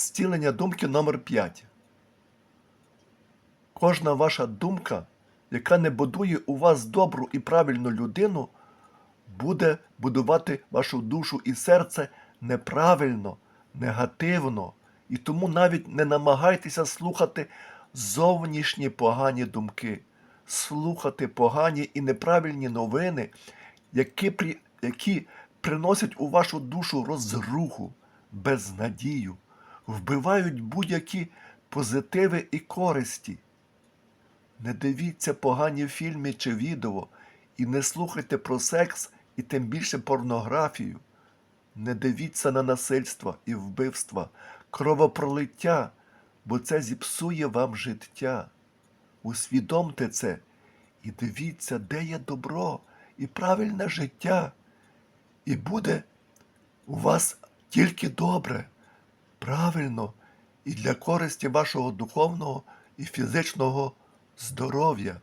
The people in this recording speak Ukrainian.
Зцілення думки номер 5. Кожна ваша думка, яка не будує у вас добру і правильну людину, буде будувати вашу душу і серце неправильно, негативно. І тому навіть не намагайтеся слухати зовнішні погані думки, слухати погані і неправильні новини, які, при, які приносять у вашу душу розруху, безнадію, вбивають будь-які позитиви і користі. Не дивіться погані фільми чи відео і не слухайте про секс і тим більше порнографію. Не дивіться на насильство і вбивства, кровопролиття, бо це зіпсує вам життя. Усвідомте це і дивіться, де є добро і правильне життя. І буде у вас тільки добре, правильно і для користі вашого духовного і фізичного здоров'я.